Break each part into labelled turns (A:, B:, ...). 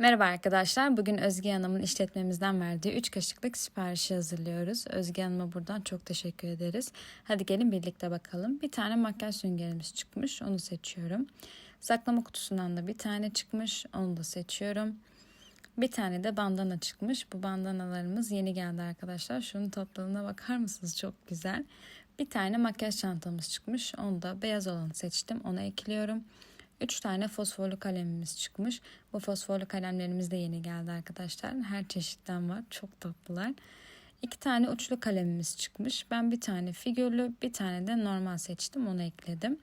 A: Merhaba arkadaşlar. Bugün Özge Hanım'ın işletmemizden verdiği 3 kaşıklık siparişi hazırlıyoruz. Özge Hanım'a buradan çok teşekkür ederiz. Hadi gelin birlikte bakalım. Bir tane makyaj süngerimiz çıkmış. Onu seçiyorum. Saklama kutusundan da bir tane çıkmış. Onu da seçiyorum. Bir tane de bandana çıkmış. Bu bandanalarımız yeni geldi arkadaşlar. Şunun tatlılığına bakar mısınız? Çok güzel. Bir tane makyaj çantamız çıkmış. Onu da beyaz olanı seçtim. Onu ekliyorum. 3 tane fosforlu kalemimiz çıkmış. Bu fosforlu kalemlerimiz de yeni geldi arkadaşlar. Her çeşitten var. Çok tatlılar. 2 tane uçlu kalemimiz çıkmış. Ben bir tane figürlü, bir tane de normal seçtim. Onu ekledim.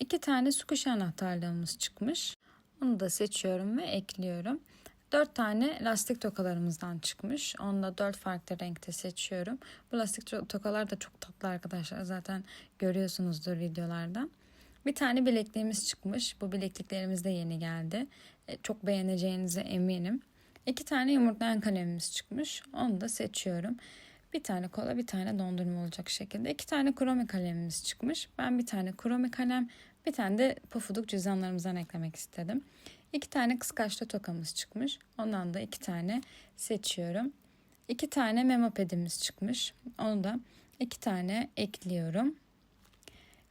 A: 2 tane su kuşu anahtarlığımız çıkmış. Onu da seçiyorum ve ekliyorum. 4 tane lastik tokalarımızdan çıkmış. Onu da 4 farklı renkte seçiyorum. Bu lastik tokalar da çok tatlı arkadaşlar. Zaten görüyorsunuzdur videolarda. Bir tane bilekliğimiz çıkmış. Bu bilekliklerimiz de yeni geldi. E, çok beğeneceğinize eminim. İki tane yumurtlayan kalemimiz çıkmış. Onu da seçiyorum. Bir tane kola, bir tane dondurma olacak şekilde. İki tane kromi kalemimiz çıkmış. Ben bir tane kromi kalem, bir tane de pofuduk cüzdanlarımızdan eklemek istedim. İki tane kıskaçlı tokamız çıkmış. Ondan da iki tane seçiyorum. İki tane memo pedimiz çıkmış. Onu da iki tane ekliyorum.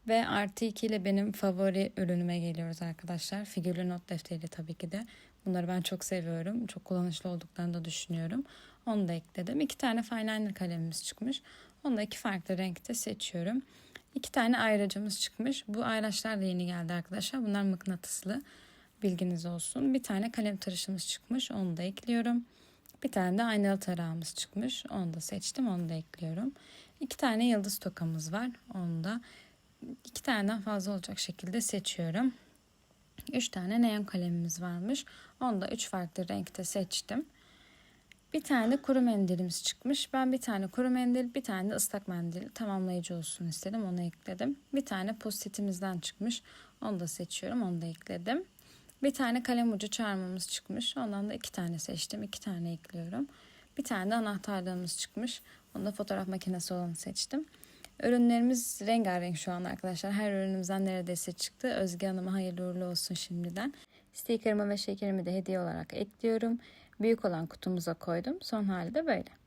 A: Ve artı 2 ile benim favori ürünüme geliyoruz arkadaşlar. Figürlü not defteri tabii ki de. Bunları ben çok seviyorum. Çok kullanışlı olduklarını da düşünüyorum. Onu da ekledim. İki tane fineliner kalemimiz çıkmış. Onu da iki farklı renkte seçiyorum. İki tane ayracımız çıkmış. Bu ayraçlar da yeni geldi arkadaşlar. Bunlar mıknatıslı. Bilginiz olsun. Bir tane kalem tıraşımız çıkmış. Onu da ekliyorum. Bir tane de aynalı tarağımız çıkmış. Onu da seçtim. Onu da ekliyorum. İki tane yıldız tokamız var. Onu da iki taneden fazla olacak şekilde seçiyorum. Üç tane neon kalemimiz varmış. Onu da üç farklı renkte seçtim. Bir tane kuru mendilimiz çıkmış. Ben bir tane kuru mendil, bir tane de ıslak mendil tamamlayıcı olsun istedim. Onu ekledim. Bir tane postitimizden çıkmış. Onu da seçiyorum. Onu da ekledim. Bir tane kalem ucu çarmımız çıkmış. Ondan da iki tane seçtim. iki tane ekliyorum. Bir tane de anahtarlığımız çıkmış. Onu da fotoğraf makinesi olanı seçtim. Ürünlerimiz rengarenk şu an arkadaşlar. Her ürünümüzden neredeyse çıktı. Özge Hanım'a hayırlı uğurlu olsun şimdiden. Stikerimi ve şekerimi de hediye olarak ekliyorum. Büyük olan kutumuza koydum. Son hali de böyle.